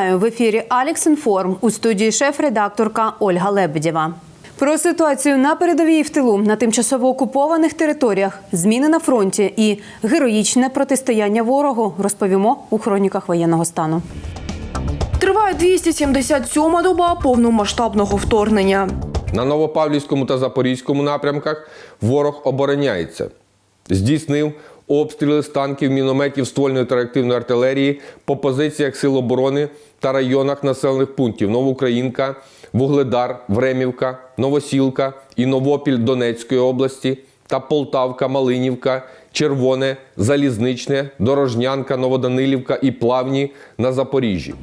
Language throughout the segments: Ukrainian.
Вітаю в ефірі Алекс Інформ у студії шеф-редакторка Ольга Лебедєва. Про ситуацію на передовій і в тилу на тимчасово окупованих територіях, зміни на фронті і героїчне протистояння ворогу розповімо у хроніках воєнного стану. Триває 277-ма доба повномасштабного вторгнення. На Новопавлівському та Запорізькому напрямках ворог обороняється. Здійснив обстріли з танків, мінометів, ствольної та реактивної артилерії по позиціях Сил оборони та районах населених пунктів Новоукраїнка, Вугледар, Времівка, Новосілка і Новопіль Донецької області та Полтавка, Малинівка, Червоне, Залізничне, Дорожнянка, Новоданилівка і Плавні на Запоріжжі.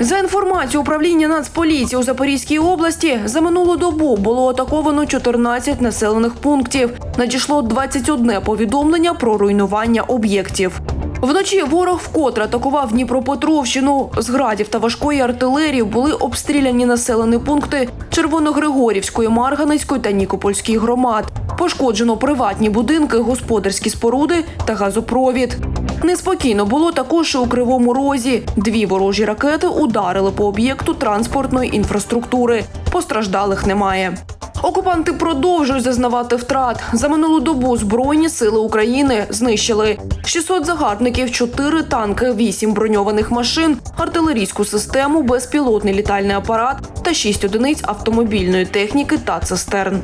За інформацією управління Нацполіції у Запорізькій області, за минулу добу було атаковано 14 населених пунктів. Надійшло 21 повідомлення про руйнування об'єктів. Вночі ворог вкотре атакував Дніпропетровщину. З градів та важкої артилерії були обстріляні населені пункти Червоногригорівської, Марганецької та Нікопольської громад. Пошкоджено приватні будинки, господарські споруди та газопровід. Неспокійно було також і у Кривому Розі. Дві ворожі ракети ударили по об'єкту транспортної інфраструктури. Постраждалих немає. Окупанти продовжують зазнавати втрат. За минулу добу Збройні сили України знищили 600 загарбників, 4 танки, 8 броньованих машин, артилерійську систему, безпілотний літальний апарат та 6 одиниць автомобільної техніки та цистерн.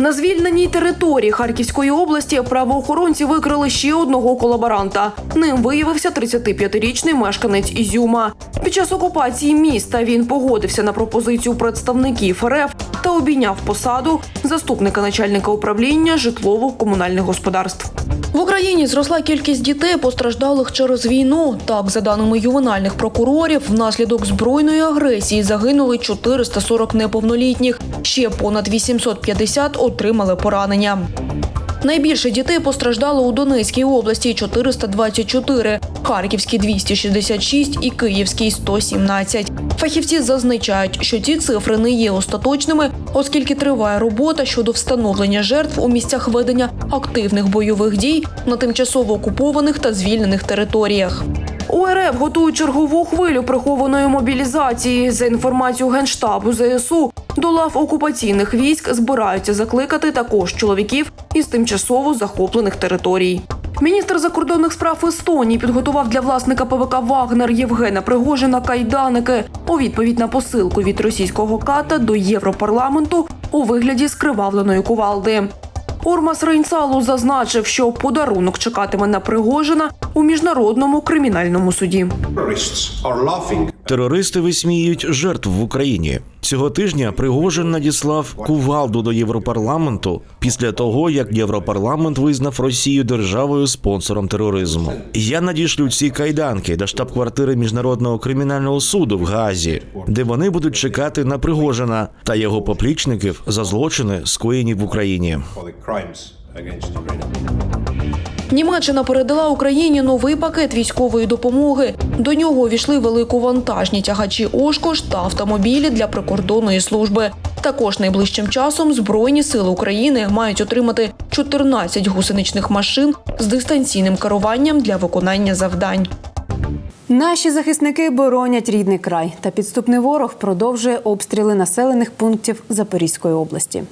На звільненій території Харківської області правоохоронці викрили ще одного колаборанта. Ним виявився 35-річний мешканець Ізюма. Під час окупації міста він погодився на пропозицію представників РФ та обійняв посаду заступника начальника управління житлово-комунальних господарств. В Україні зросла кількість дітей, постраждалих через війну. Так, за даними ювенальних прокурорів, внаслідок збройної агресії загинули 440 неповнолітніх. Ще понад 850 отримали поранення. Найбільше дітей постраждало у Донецькій області 424, Харківській 266 і Київській 117. Фахівці зазначають, що ці цифри не є остаточними, оскільки триває робота щодо встановлення жертв у місцях ведення активних бойових дій на тимчасово окупованих та звільнених територіях. УРФ готують чергову хвилю прихованої мобілізації. За інформацією генштабу ЗСУ, до лав окупаційних військ збираються закликати також чоловіків із тимчасово захоплених територій. Міністр закордонних справ Естонії підготував для власника ПВК Вагнер Євгена Пригожина кайданики у відповідь на посилку від російського ката до Європарламенту у вигляді скривавленої кувалди. Ормас Рейнсалу зазначив, що подарунок чекатиме на Пригожина у міжнародному кримінальному суді. Терористи висміюють жертв в Україні. Цього тижня Пригожин надіслав кувалду до Європарламенту після того, як Європарламент визнав Росію державою спонсором тероризму. Я надішлю ці кайданки до штаб-квартири міжнародного кримінального суду в Газі, де вони будуть чекати на Пригожина та його поплічників за злочини, скоєні в Україні. Німеччина передала Україні новий пакет військової допомоги. До нього увійшли великовантажні тягачі Ошкош та автомобілі для прикордонної служби. Також найближчим часом Збройні сили України мають отримати 14 гусеничних машин з дистанційним керуванням для виконання завдань. Наші захисники боронять рідний край, та підступний ворог продовжує обстріли населених пунктів Запорізької області.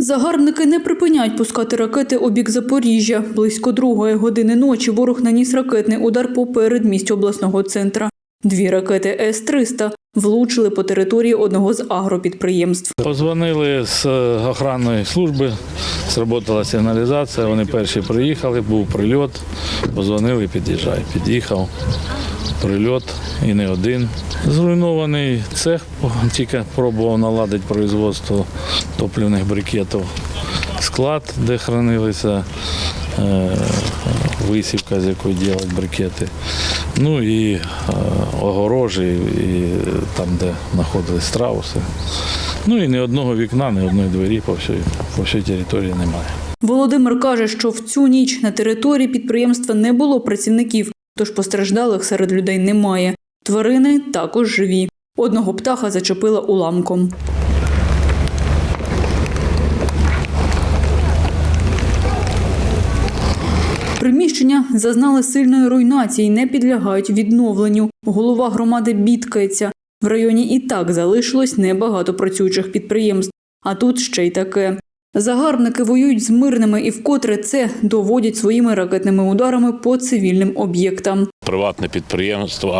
Загарбники не припиняють пускати ракети у бік Запоріжжя. Близько другої години ночі ворог наніс ракетний удар по передмістю обласного центра. Дві ракети С-300 влучили по території одного з агропідприємств. Позвонили з е, охоронної служби, сработала сигналізація, вони перші приїхали, був прильот, позвонили, під'їжджай. Під'їхав, прильот і не один. Зруйнований цех, тільки пробував наладити производство топливних брикетів. Склад, де хранилися е, висівка, з якої роблять брикети. Ну і е, огорожі, і там, де знаходились страуси. Ну і ні одного вікна, ні одної двері по всій, по всій території немає. Володимир каже, що в цю ніч на території підприємства не було працівників, тож постраждалих серед людей немає. Тварини також живі. Одного птаха зачепила уламком. Приміщення зазнали сильної руйнації, і не підлягають відновленню. Голова громади бідкається. В районі і так залишилось небагато працюючих підприємств. А тут ще й таке. Загарбники воюють з мирними і вкотре це доводять своїми ракетними ударами по цивільним об'єктам. Приватне підприємство,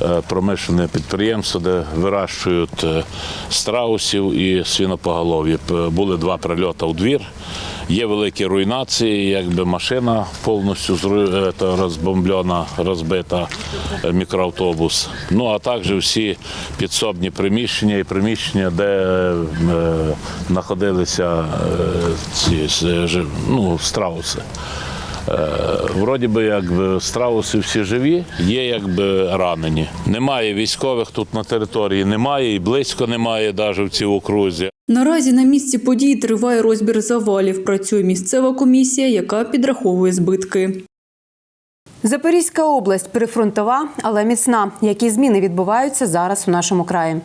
агропромишлене підприємство, де вирощують е, страусів і свинопоголов'я. П- Були два прильоти у двір. Є великі руйнації, якби машина повністю е, розбомблена, розбита, е, мікроавтобус. Ну а також всі підсобні приміщення і приміщення, де е, знаходилися е, ці е, ну, страуси. Е, Вроді би, якби страуси всі живі, є якби ранені. Немає військових тут на території, немає і близько немає, навіть в цій окрузі. Наразі на місці подій триває розбір завалів. Працює місцева комісія, яка підраховує збитки. Запорізька область прифронтова, але міцна. Які зміни відбуваються зараз у нашому краї?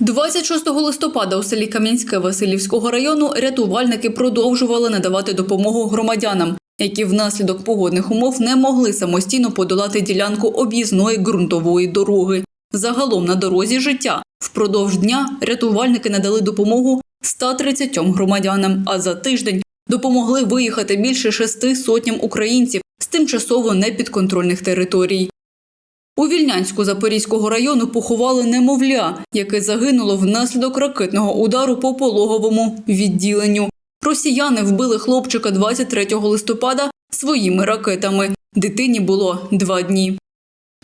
26 листопада у селі Кам'янське Васильівського району рятувальники продовжували надавати допомогу громадянам, які внаслідок погодних умов не могли самостійно подолати ділянку об'їзної ґрунтової дороги. Загалом на дорозі життя впродовж дня рятувальники надали допомогу 130 громадянам, а за тиждень допомогли виїхати більше шести сотням українців з тимчасово непідконтрольних територій. У Вільнянську Запорізького району поховали немовля, яке загинуло внаслідок ракетного удару по пологовому відділенню. Росіяни вбили хлопчика 23 листопада своїми ракетами. Дитині було два дні.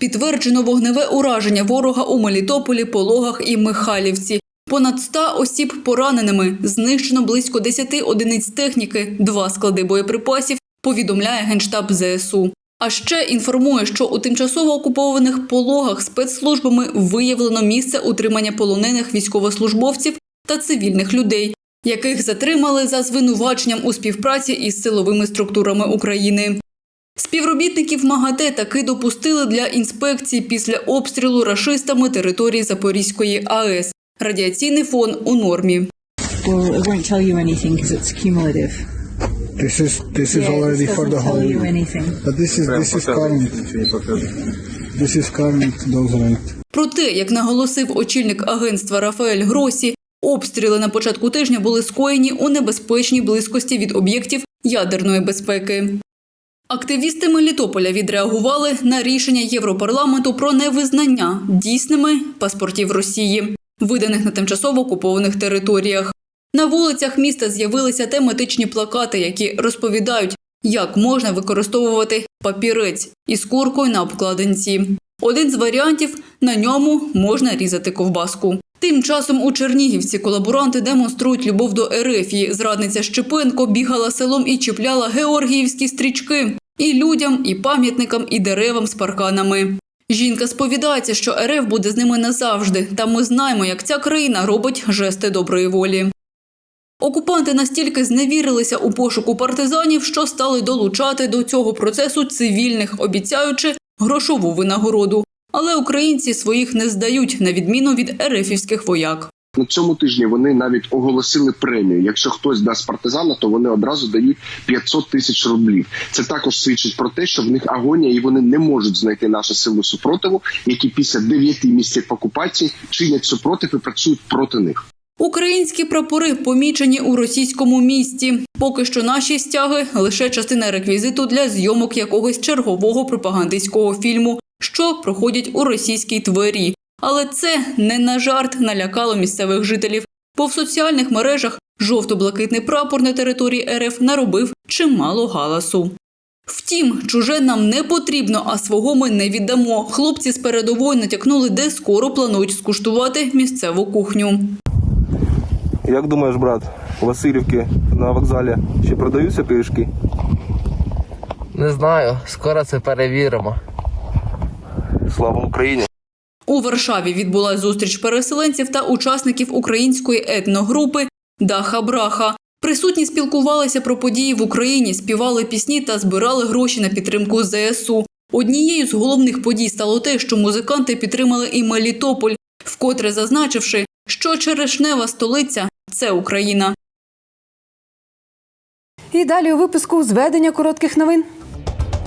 Підтверджено вогневе ураження ворога у Мелітополі, Пологах і Михайлівці. Понад 100 осіб пораненими, знищено близько 10 одиниць техніки, два склади боєприпасів, повідомляє Генштаб ЗСУ. А ще інформує, що у тимчасово окупованих пологах спецслужбами виявлено місце утримання полонених військовослужбовців та цивільних людей, яких затримали за звинуваченням у співпраці із силовими структурами України. Співробітників МАГАТЕ таки допустили для інспекції після обстрілу рашистами території Запорізької АЕС. Радіаційний фон у нормі. This is this is already for the whole year. But this is this is current. This is current dose rate. Проте, як наголосив очільник агентства Рафаель Гросі, обстріли на початку тижня були скоєні у небезпечній близькості від об'єктів ядерної безпеки. Активісти Мелітополя відреагували на рішення Європарламенту про невизнання дійсними паспортів Росії, виданих на тимчасово окупованих територіях. На вулицях міста з'явилися тематичні плакати, які розповідають, як можна використовувати папірець із куркою на обкладинці. Один з варіантів на ньому можна різати ковбаску. Тим часом у Чернігівці колаборанти демонструють любов до Ерефії. Зрадниця Щепенко бігала селом і чіпляла георгіївські стрічки і людям, і пам'ятникам, і деревам з парканами. Жінка сповідається, що РФ буде з ними назавжди, та ми знаємо, як ця країна робить жести доброї волі. Окупанти настільки зневірилися у пошуку партизанів, що стали долучати до цього процесу цивільних, обіцяючи грошову винагороду. Але українці своїх не здають, на відміну від ерефівських вояк. На цьому тижні вони навіть оголосили премію. Якщо хтось дасть партизана, то вони одразу дають 500 тисяч рублів. Це також свідчить про те, що в них агонія, і вони не можуть знайти нашу силу супротиву, які після 9 місяців окупації чинять супротив і працюють проти них. Українські прапори помічені у російському місті. Поки що наші стяги лише частина реквізиту для зйомок якогось чергового пропагандистського фільму, що проходять у російській твері. Але це не на жарт налякало місцевих жителів, бо в соціальних мережах жовто-блакитний прапор на території РФ наробив чимало галасу. Втім, чуже нам не потрібно, а свого ми не віддамо. Хлопці з передової натякнули, де скоро планують скуштувати місцеву кухню. Як думаєш, брат, у Васильівки на вокзалі ще продаються пиріжки? Не знаю, скоро це перевіримо. Слава Україні! У Варшаві відбулася зустріч переселенців та учасників української етногрупи Даха Браха. Присутні спілкувалися про події в Україні, співали пісні та збирали гроші на підтримку ЗСУ. Однією з головних подій стало те, що музиканти підтримали і Мелітополь, вкотре зазначивши, що черешнева столиця це Україна. І далі у випуску зведення коротких новин.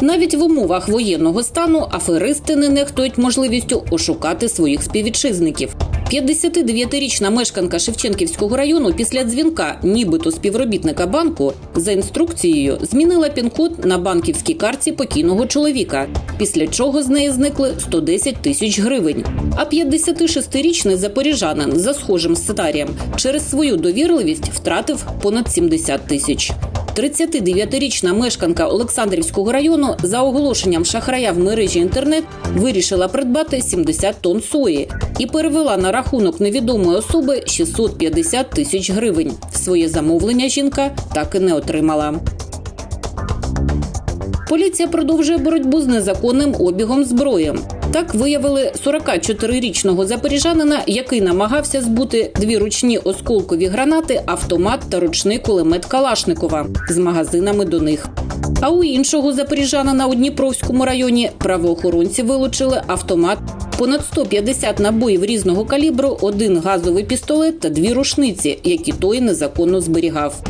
Навіть в умовах воєнного стану аферисти не нехтують можливістю ошукати своїх співвітчизників. 59-річна мешканка Шевченківського району після дзвінка, нібито співробітника банку, за інструкцією змінила пін-код на банківській картці покійного чоловіка, після чого з неї зникли 110 тисяч гривень. А 56-річний запоріжанин за схожим сценарієм через свою довірливість втратив понад 70 тисяч. 39-річна мешканка Олександрівського району за оголошенням шахрая в мережі інтернет вирішила придбати 70 тонн сої і перевела на рахунок невідомої особи 650 тисяч гривень. Своє замовлення жінка так і не отримала. Поліція продовжує боротьбу з незаконним обігом зброї. Так виявили 44-річного запоріжанина, який намагався збути дві ручні осколкові гранати, автомат та ручний кулемет Калашникова з магазинами до них. А у іншого запоріжанина у Дніпровському районі правоохоронці вилучили автомат, понад 150 набоїв різного калібру, один газовий пістолет та дві рушниці, які той незаконно зберігав.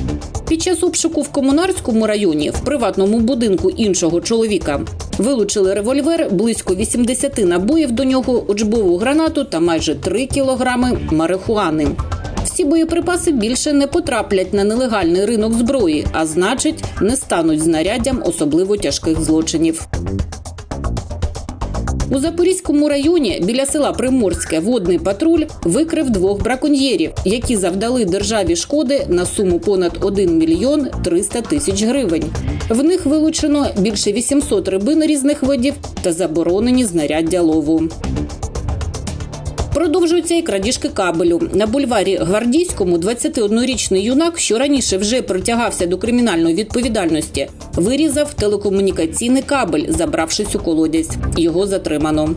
Під час обшуку в комунарському районі в приватному будинку іншого чоловіка вилучили револьвер, близько 80 набоїв до нього, учбову гранату та майже 3 кілограми марихуани. Всі боєприпаси більше не потраплять на нелегальний ринок зброї, а значить, не стануть знаряддям особливо тяжких злочинів. У Запорізькому районі біля села Приморське водний патруль викрив двох браконьєрів, які завдали державі шкоди на суму понад 1 мільйон 300 тисяч гривень. В них вилучено більше 800 рибин різних видів та заборонені знаряддя лову. Продовжуються і крадіжки кабелю. На бульварі Гвардійському 21-річний юнак, що раніше вже притягався до кримінальної відповідальності, вирізав телекомунікаційний кабель, забравшись у колодязь. Його затримано.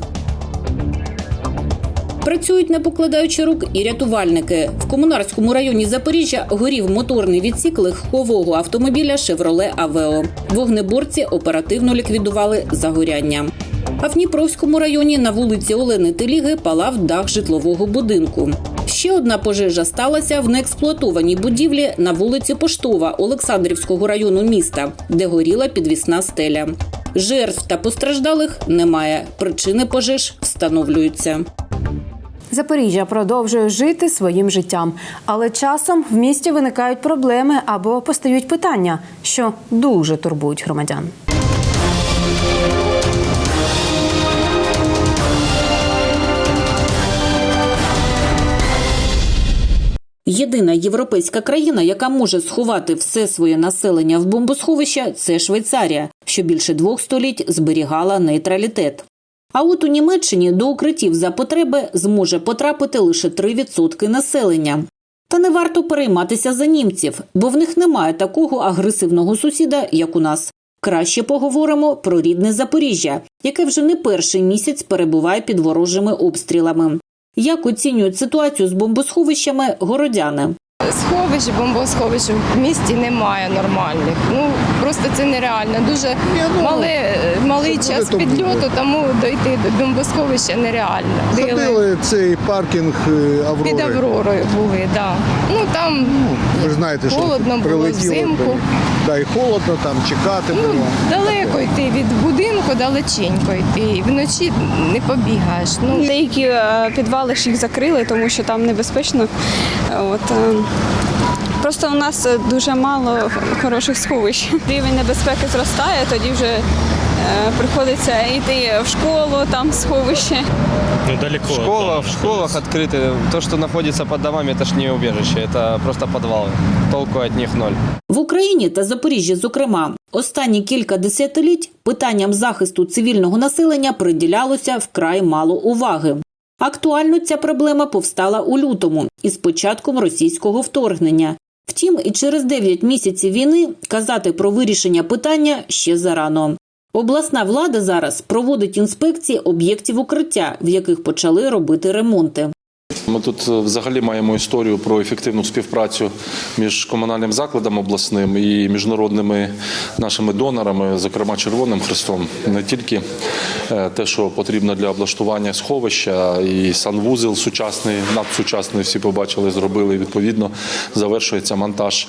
Працюють не покладаючи рук і рятувальники. В комунарському районі Запоріжжя горів моторний відсік легкового автомобіля Шевроле Авео. Вогнеборці оперативно ліквідували загоряння. А в Дніпровському районі на вулиці Олени Теліги палав дах житлового будинку. Ще одна пожежа сталася в неексплуатованій будівлі на вулиці Поштова Олександрівського району міста, де горіла підвісна стеля. Жертв та постраждалих немає. Причини пожеж встановлюються. Запоріжжя продовжує жити своїм життям, але часом в місті виникають проблеми або постають питання, що дуже турбують громадян. Єдина європейська країна, яка може сховати все своє населення в бомбосховища, це Швейцарія, що більше двох століть зберігала нейтралітет. А от у Німеччині до укриттів за потреби зможе потрапити лише 3% населення. Та не варто перейматися за німців, бо в них немає такого агресивного сусіда, як у нас. Краще поговоримо про рідне Запоріжжя, яке вже не перший місяць перебуває під ворожими обстрілами. Як оцінюють ситуацію з бомбосховищами городяни? Сховищ, бомбосховищ в місті немає нормальних. Ну просто це нереально. Дуже мале, малий час підльоту, тому дойти до бомбосховища нереально. Ходили цей паркінг е, Аврори. під Авророю були, да. Ну там Ви ж знаєте, що холодно було взимку. Да, і холодно там чекати Ну, було. далеко йти від будинку, далеченько йти. І вночі не побігаєш. Ну Деякі е, підвали ж їх закрили, тому що там небезпечно. От, е, просто у нас е, дуже мало хороших сховищ. Рівень небезпеки зростає, тоді вже е, приходиться йти в школу, там сховище. Ну, далеко. Школа, в школах открыты. То, что находится под домами, это ж не убежище, это просто подвалы. Толку от них ноль. В Україні та Запоріжжі, зокрема, останні кілька десятиліть питанням захисту цивільного населення приділялося вкрай мало уваги. Актуально ця проблема повстала у лютому із початком російського вторгнення. Втім, і через 9 місяців війни казати про вирішення питання ще зарано. Обласна влада зараз проводить інспекції об'єктів укриття, в яких почали робити ремонти. Ми тут е, взагалі маємо історію про ефективну співпрацю між комунальним закладом обласним і міжнародними нашими донорами, зокрема Червоним Хрестом. Не тільки е, те, що потрібно для облаштування сховища, і санвузел сучасний, надсучасний, всі побачили, зробили. Відповідно, завершується монтаж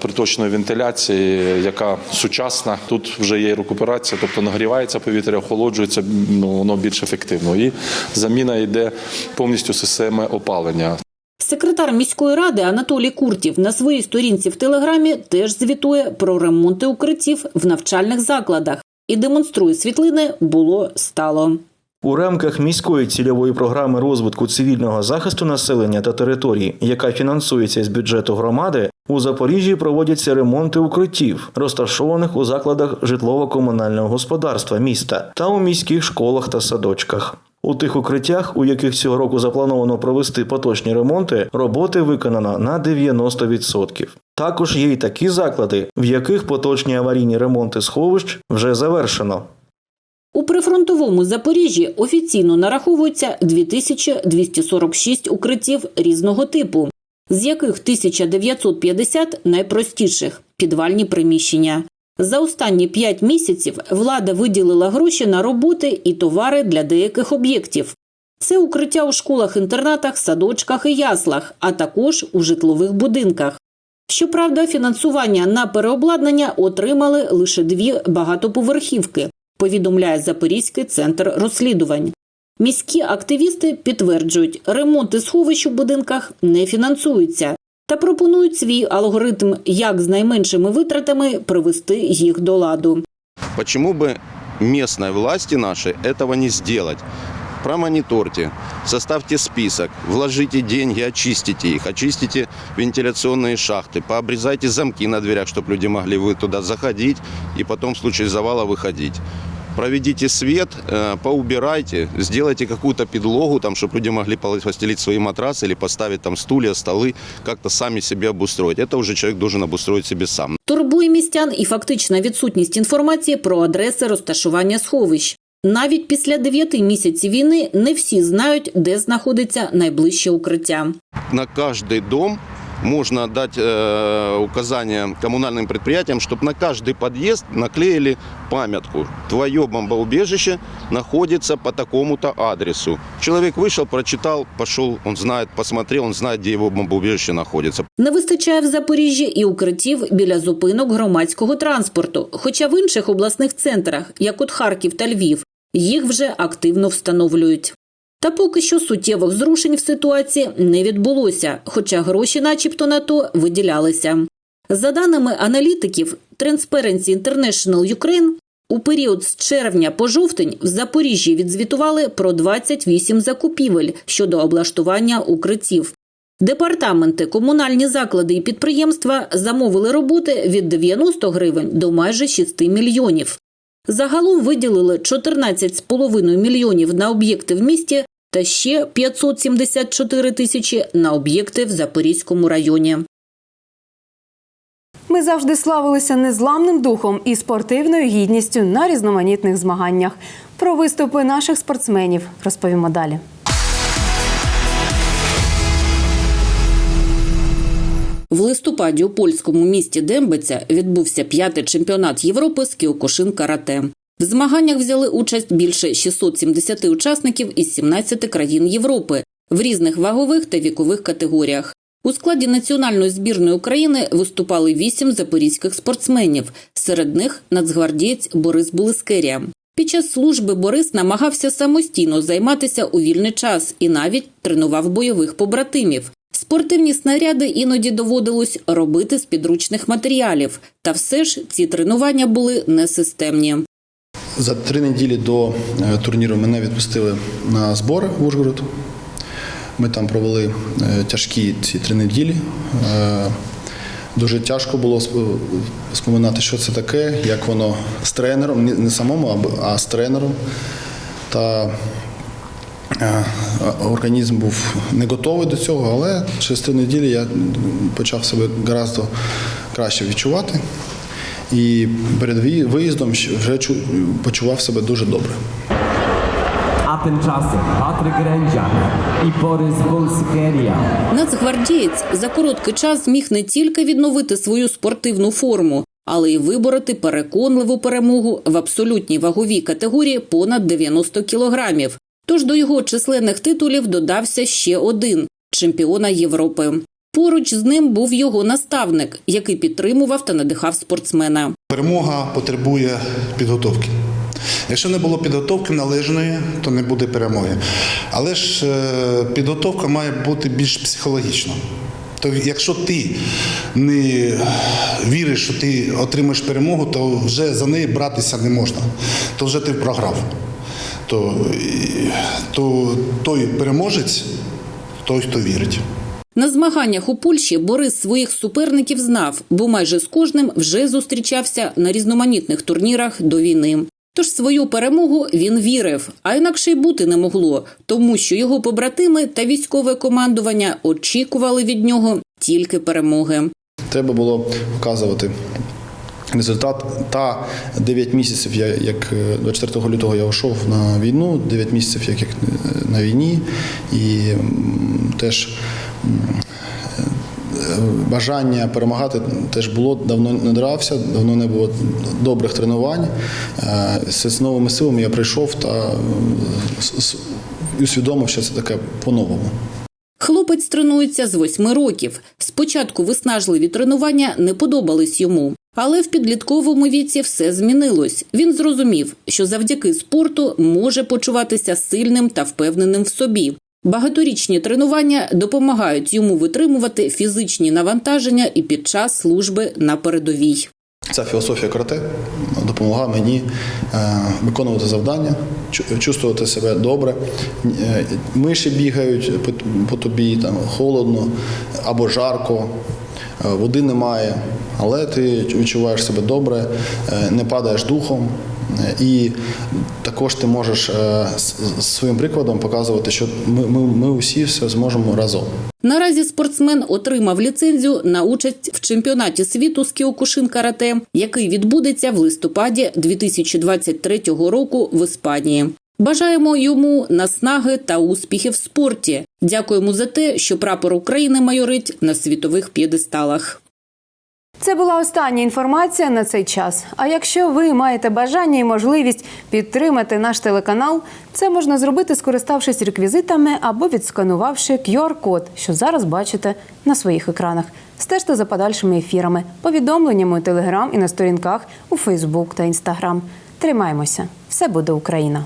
приточної вентиляції, яка сучасна. Тут вже є рекуперація, тобто нагрівається повітря, охолоджується, ну, воно більш ефективно. І заміна йде повністю системи опалення. Секретар міської ради Анатолій Куртів на своїй сторінці в телеграмі теж звітує про ремонти укриттів в навчальних закладах і демонструє світлини було стало. У рамках міської цільової програми розвитку цивільного захисту населення та територій, яка фінансується з бюджету громади, у Запоріжжі проводяться ремонти укриттів, розташованих у закладах житлово-комунального господарства міста та у міських школах та садочках. У тих укриттях, у яких цього року заплановано провести поточні ремонти, роботи виконано на 90%. Також є й такі заклади, в яких поточні аварійні ремонти сховищ вже завершено. У прифронтовому Запоріжжі офіційно нараховується 2246 укриттів різного типу, з яких 1950 найпростіших підвальні приміщення. За останні 5 місяців влада виділила гроші на роботи і товари для деяких об'єктів. Це укриття у школах-інтернатах, садочках і яслах, а також у житлових будинках. Щоправда, фінансування на переобладнання отримали лише дві багатоповерхівки, повідомляє Запорізький центр розслідувань. Міські активісти підтверджують, ремонти сховищ у будинках не фінансуються та пропонують свій алгоритм, як з найменшими витратами привести їх до ладу. Чому би местной власти нашей этого не сделать? Промониторьте, составьте список, вложите деньги, очистите их, очистите вентиляционные шахты, пообрезайте замки на дверях, чтобы люди могли вы туда заходить и потом в случае завала выходить. Проведите свет, э, поубирайте, сделайте какую-то подлогу, там, чтобы люди могли постелить свои матрасы или поставить там стулья, столы, как-то сами себе обустроить. Это уже человек должен обустроить себе сам. Турбує містян і фактична відсутність інформації про адреси розташування сховищ. Навіть після дев'яти місяців війни не всі знають, де знаходиться найближче укриття. На каждый дом можно дать э, указание коммунальным предприятиям, чтобы на каждый подъезд наклеили памятку. Твое бомбоубежище находится по такому-то адресу. Человек вышел, прочитал, пошел, он знает, посмотрел, он знает, где его бомбоубежище находится. Не вистачає в Запоріжжі і укриттів біля зупинок громадського транспорту. Хоча в інших обласних центрах, як от Харків та Львів, їх вже активно встановлюють. Та поки що суттєвих зрушень в ситуації не відбулося, хоча гроші, начебто, на то виділялися. За даними аналітиків Transparency International Ukraine, у період з червня по жовтень в Запоріжжі відзвітували про 28 закупівель щодо облаштування укриттів. Департаменти, комунальні заклади і підприємства замовили роботи від 90 гривень до майже 6 мільйонів. Загалом виділили 14,5 мільйонів на об'єкти в місті та ще 574 тисячі на об'єкти в Запорізькому районі. Ми завжди славилися незламним духом і спортивною гідністю на різноманітних змаганнях. Про виступи наших спортсменів розповімо далі. В листопаді у польському місті Дембиця відбувся п'ятий чемпіонат Європи з кіокушин карате. В змаганнях взяли участь більше 670 учасників із 17 країн Європи в різних вагових та вікових категоріях. У складі національної збірної України виступали вісім запорізьких спортсменів. Серед них нацгвардієць Борис Булискерія. Під час служби Борис намагався самостійно займатися у вільний час і навіть тренував бойових побратимів. Спортивні снаряди іноді доводилось робити з підручних матеріалів, та все ж ці тренування були несистемні. За три неділі до е, турніру мене відпустили на збори в Ужгород. Ми там провели е, тяжкі ці три неділі. Е, Дуже тяжко було споминати, що це таке, як воно з тренером, не- самому, а з тренером. Та організм був не готовий до цього, але через три неділі я почав себе гораздо краще відчувати. І перед виїздом вже почував себе дуже добре. A tymczasem Patryk Rędziak i Borys Bulskieria. Нацгвардієць за короткий час зміг не тільки відновити свою спортивну форму, але й вибороти переконливу перемогу в абсолютній ваговій категорії понад 90 кілограмів. Тож до його численних титулів додався ще один чемпіона Європи. Поруч з ним був його наставник, який підтримував та надихав спортсмена. Перемога потребує підготовки. Якщо не було підготовки належної, то не буде перемоги. Але ж е, підготовка має бути більш психологічна. То якщо ти не віриш, що ти отримаєш перемогу, то вже за неї братися не можна. То вже ти програв. То, то той переможець, той, хто вірить. На змаганнях у Польщі Борис своїх суперників знав, бо майже з кожним вже зустрічався на різноманітних турнірах до війни. Тож свою перемогу він вірив, а інакше й бути не могло, тому що його побратими та військове командування очікували від нього тільки перемоги. Треба було показувати результат. Та 9 місяців, я, як е, 24 лютого я йшов на війну, 9 місяців, як, як е, на війні, і теж е, бажання перемагати теж було, давно не дрався, давно не було добрих тренувань. Е, З новими силами я прийшов та е, усвідомив, що це таке по-новому. Хлопець тренується з восьми років. Спочатку виснажливі тренування не подобались йому. Але в підлітковому віці все змінилось. Він зрозумів, що завдяки спорту може почуватися сильним та впевненим в собі. Багаторічні тренування допомагають йому витримувати фізичні навантаження і під час служби на передовій. Ця філософія карате допомогла мені е, виконувати завдання, чу- чувствувати себе добре. Е, Миші бігають по, тобі, там холодно або жарко, води немає, але ти відчуваєш себе добре, е, не падаєш духом. е, І також ти можеш е, своїм прикладом показувати, що ми, ми, ми усі все зможемо разом. Наразі спортсмен отримав ліцензію на участь в чемпіонаті світу з кіокушин карате, який відбудеться в листопаді 2023 року в Іспанії. Бажаємо йому наснаги та успіхів в спорті. Дякуємо за те, що прапор України майорить на світових п'єдесталах. Це була остання інформація на цей час. А якщо ви маєте бажання і можливість підтримати наш телеканал, це можна зробити, скориставшись реквізитами або відсканувавши QR-код, що зараз бачите на своїх екранах. Стежте за подальшими ефірами, повідомленнями у Телеграм і на сторінках у Фейсбук та Інстаграм. Тримаємося! Все буде Україна!